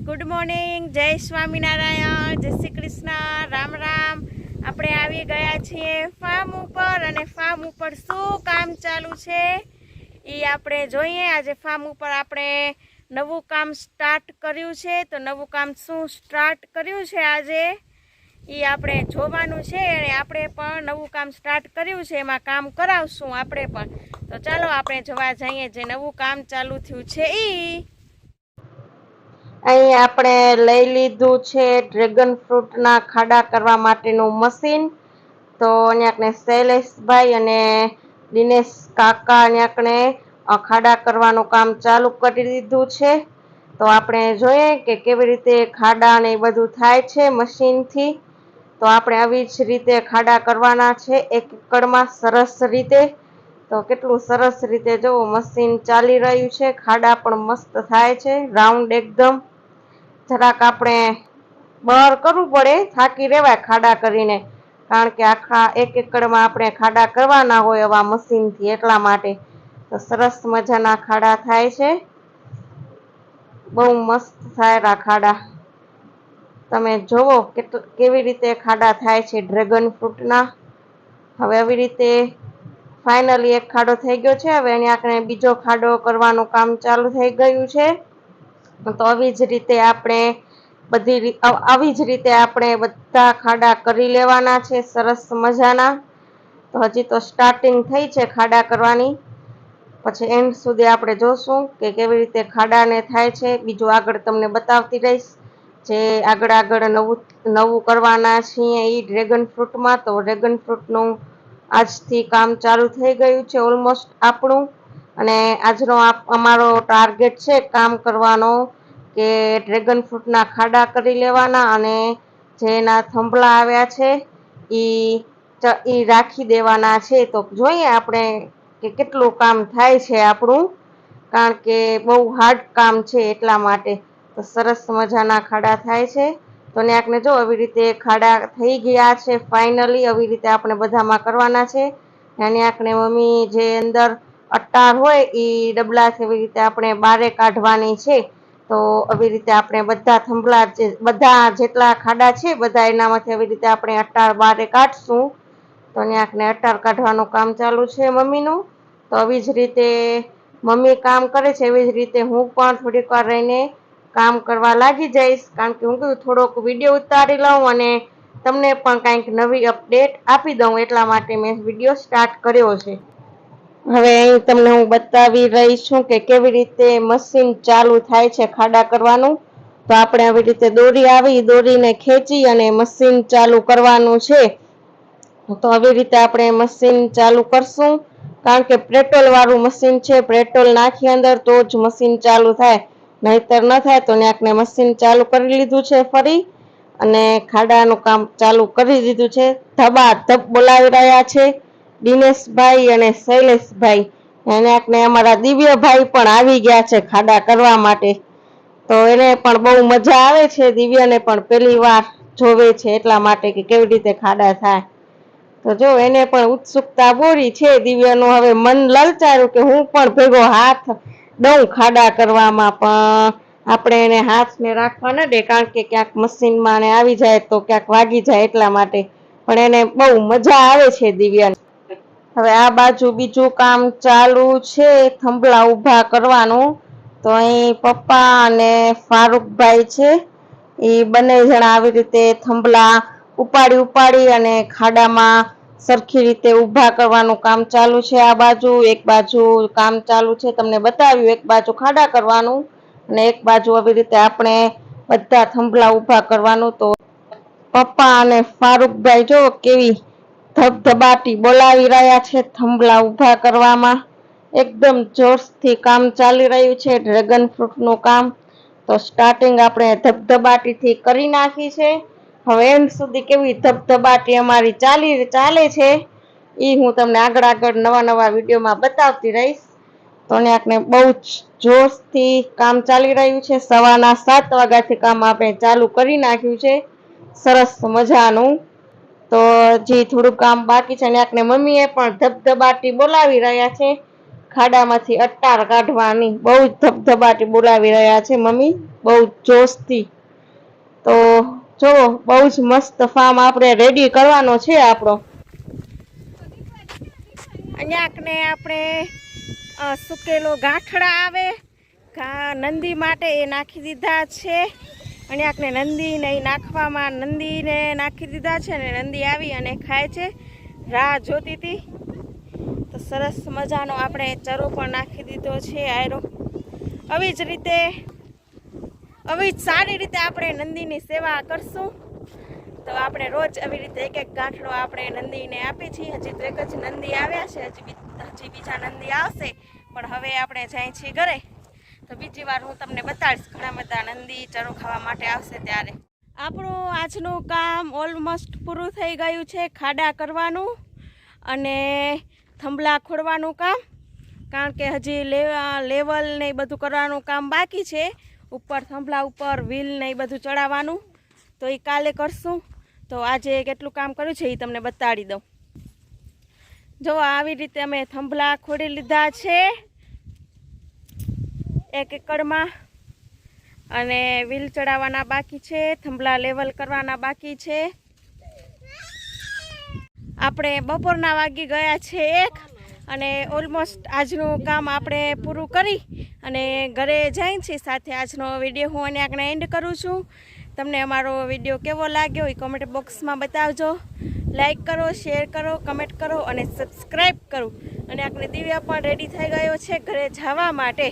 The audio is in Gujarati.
ગુડ મોર્નિંગ જય સ્વામિનારાયણ. જય શ્રી કૃષ્ણ. રામ રામ. આપણે આવી ગયા છીએ ફાર્મ ઉપર અને ફાર્મ ઉપર શું કામ ચાલુ છે? એ આપણે જોઈએ. આજે ફાર્મ ઉપર આપણે નવું કામ સ્ટાર્ટ કર્યું છે. તો નવું કામ શું સ્ટાર્ટ કર્યું છે આજે? એ આપણે જોવાનું છે. અને આપણે પણ નવું કામ સ્ટાર્ટ કર્યું છે. એમાં કામ કરાવશું આપણે પણ. તો ચાલો આપણે જોવા જઈએ જે નવું કામ ચાલુ થયું છે એ અહીં આપણે લઈ લીધું છે ડ્રેગન ફ્રૂટના ખાડા કરવા માટેનું મશીન. તો અહીંયાકને શૈલેષભાઈ અને દિનેશ કાકા અહીંયાકને ખાડા કરવાનું કામ ચાલુ કરી દીધું છે. તો આપણે જોઈએ કે કેવી રીતે ખાડા ને એ બધું થાય છે મશીનથી. તો આપણે આવી જ રીતે ખાડા કરવાના છે એક એકડમાં સરસ રીતે. તો કેટલું સરસ રીતે જુઓ મશીન ચાલી રહ્યું છે, ખાડા પણ મસ્ત થાય છે, રાઉન્ડ એકદમ. જરાક આપણે બહાર કરવું પડે, થાકી રહેવાય ખાડા કરીને. કારણ કે આખા એક એકડમાં આપણે ખાડા કરવાના હોય આવા મશીનથી એટલા માટે. તો સરસ મજાના ખાડા થાય છે. બહુ મસ્ત થાય ખાડા. તમે જોવો કેવી રીતે ખાડા થાય છે ડ્રેગન ફ્રૂટના. હવે આવી રીતે ફાઇનલી એક ખાડો થઈ ગયો છે. હવે અહીંયા આપણે બીજો ખાડો કરવાનું કામ ચાલુ થઈ ગયું છે. તો આવી જ રીતે આપણે બધી આવી જ રીતે આપણે બધા ખાડા કરી લેવાના છે, સરસ મજાના. તો હજી તો સ્ટાર્ટિંગ થઈ છે ખાડા કરવાની. પછી એન્ડ સુધી આપણે જોશું કે કેવી રીતે ખાડાને થાય છે. બીજું આગળ તમને બતાવતી રહીશ જે આગળ આગળ નવું નવું કરવાના છીએ એ ડ્રેગન ફ્રૂટમાં તો ડ્રેગન ફ્રૂટનું આજથી કામ ચાલુ થઈ ગયું છે ઓલમોસ્ટ આપણું. અને આજનો અમારો ટાર્ગેટ છે કામ કરવાનો કે ડ્રેગન ફ્રૂટના ખાડા કરી લેવાના અને જે એના થંભલા આવ્યા છે એ રાખી દેવાના છે. તો જોઈએ આપણે કે કેટલું કામ થાય છે આપણું, કારણ કે બહુ હાર્ડ કામ છે એટલા માટે. તો સરસ મજાના ખાડા થાય છે. તો ને આપણે જો આવી રીતે ખાડા થઈ ગયા છે ફાઇનલી આવી રીતે આપણે બધામાં કરવાના છે. અને આપણે મમ્મી જે અંદર અટ્ટાર હોય એ ડબલાથી એવી રીતે આપણે બારે કાઢવાની છે. તો આવી રીતે આપણે બધા થંભલા બધા જેટલા ખાડા છે, બધા એનામાંથી આવી રીતે આપણે અટાર બારે કાઢશું. તો અહીંયા અટાર કાઢવાનું કામ ચાલુ છે મમ્મીનું. તો આવી જ રીતે મમ્મી કામ કરે છે, એવી જ રીતે હું પણ થોડીક વાર રહીને કામ કરવા લાગી જઈશ. કારણ કે હું કીધું થોડોક વીડિયો ઉતારી લઉં અને તમને પણ કંઈક નવી અપડેટ આપી દઉં. એટલા માટે મેં વીડિયો સ્ટાર્ટ કર્યો છે. હવે અહીં તમને હું બતાવી રહી છું કે કેવી રીતે મશીન ચાલુ થાય છે ખાડા કરવાનું. તો આપણે આવી રીતે દોરી આવી, દોરીને ખેંચી અને મશીન ચાલુ કરવાનું છે. તો આવી રીતે આપણે મશીન ચાલુ કરશું. કારણ કે પેટ્રોલ વાળું મશીન છે, પેટ્રોલ નાખી અંદર તો જ મશીન ચાલુ થાય. નહીતર ન થાય તો ને મશીન ચાલુ કરી લીધું છે ફરી. અને ખાડાનું કામ ચાલુ કરી દીધું છે. ધબા ધબ બોલાવી રહ્યા છે. દિનેશભાઈ અને શૈલેષભાઈ. એને ને અમારા દિવ્યભાઈ પણ આવી ગયા છે ખાડા કરવા માટે. તો એને પણ બહુ મજા આવે છે, દિવ્યને પણ પહેલી વાર જોવે છે એટલા માટે કે કેવી રીતે ખાડા થાય. તો જો એને પણ ઉત્સુકતા બોરી છે દિવ્યનું, હવે મન લલચાયું કે હું પણ ભેગો હાથ દઉં ખાડા કરવામાં, પણ આપણે એને હાથને રાખવા ન દે, કારણ કે ક્યાંક મશીનમાં આવી જાય તો ક્યાંક વાગી જાય એટલા માટે. પણ એને બહુ મજા આવે છે દિવ્યાને. હવે આ બાજુ બીજું કામ ચાલુ છે, થંભલા ઊભા કરવાનું. તો અહીં પપ્પા અને ફારૂકભાઈ છે, એ બંને જણા આવી રીતે થંભલા ઉપાડી ઉપાડી અને ખાડામાં સરખી રીતે ઊભા કરવાનું કામ ચાલુ છે આ બાજુ. એક બાજુ કામ ચાલુ છે, તમને બતાવ્યું. એક બાજુ ખાડા કરવાનું અને એક બાજુ આવી રીતે આપણે બધા થંભલા ઊભા કરવાનું. તો પપ્પા અને ફારૂકભાઈ જો કેવી ધબધબાટી બોલાવી રહ્યા છે થંભલા ઊભા કરવામાં. એકદમ જોશથી કામ ચાલી રહ્યું છે ડ્રેગન ફ્રૂટનું કામ. તો સ્ટાર્ટિંગ આપણે ધબધબાટીથી કરી નાખી છે. હવે એન્ડ સુધી કેવી ધબધબાટી અમારી ચાલી, ચાલે છે એ હું તમને આગળ આગળ નવા નવા વિડીયોમાં બતાવતી રહીશ. તો આપણે બહુ જ જોશથી કામ ચાલી રહ્યું છે. સવારના સાત વાગ્યાથી કામ આપણે ચાલુ કરી નાખ્યું છે. સરસ મજાનું તો હજી થોડું કામ બાકી છે અને આપણે મમ્મીએ પણ ધબધબાટી બોલાવી રહ્યા છે. ખાડામાંથી અટાર કાઢવાની બહુ જ ધબધબાટી બોલાવી રહ્યા છે મમ્મી, બહુ જ જોશથી. તો જો, બહુ જ મસ્ત ફાર્મ આપણે રેડી કરવાનો છે આપણો. અહીંયાકને આપણે સુકેલો ગાંઠડા આવે. નંદી માટે એ નાખી દીધા છે. અહીંયાકને નંદીને ઈ નાખવામાં નંદીને નાખી દીધા છે ને નંદી આવી અને ખાય છે. રાહ જોતી હતી તો સરસ મજાનો આપણે ચરો પણ નાખી દીધો છે આયરો. આવી જ રીતે, આવી જ સારી રીતે આપણે નંદીની સેવા કરશું. તો આપણે રોજ આવી રીતે એક એક ગાંઠડો આપણે નંદીને આપીએ છીએ. હજી તો એક જ નંદી આવ્યા છે, હજી હજી બીજા નંદી આવશે. પણ હવે આપણે જાય છીએ ઘરે. તો બીજી વાર હું તમને બતાડીશ ઘણા બધા નંદી ચરો ખાવા માટે આવશે ત્યારે. આપણું આજનું કામ ઓલમોસ્ટ પૂરું થઈ ગયું છે ખાડા કરવાનું અને થંભલા ખોડવાનું કામ. કારણ કે હજી લેવલ ને બધું કરવાનું કામ બાકી છે. ઉપર થંભલા, ઉપર વ્હીલ ને બધું ચડાવવાનું. તો એ કાલે કરશું. તો આજે કેટલું કામ કર્યું છે એ તમને બતાડી દઉં. જો આવી રીતે અમે થંભલા ખોડી લીધા છે. એક એકડમાં અને વ્હીલ ચડાવવાના બાકી છે, થંભલા લેવલ કરવાના બાકી છે. આપણે બપોરના વાગી ગયા છે એક, અને ઓલમોસ્ટ આજનું કામ આપણે પૂરું કરી, અને ઘરે જઈએ છીએ સાથે. આજનો વીડિયો હું અને આગળ એન્ડ કરું છું. તમને અમારો વીડિયો કેવો લાગ્યો એ કોમેન્ટ બોક્સમાં બતાવજો. લાઈક કરો શેર કરો કમેન્ટ કરો, અને સબસ્ક્રાઈબ કરો. અને આપણે દિવ્યા પણ રેડી થઈ ગયો છે ઘરે જવા માટે.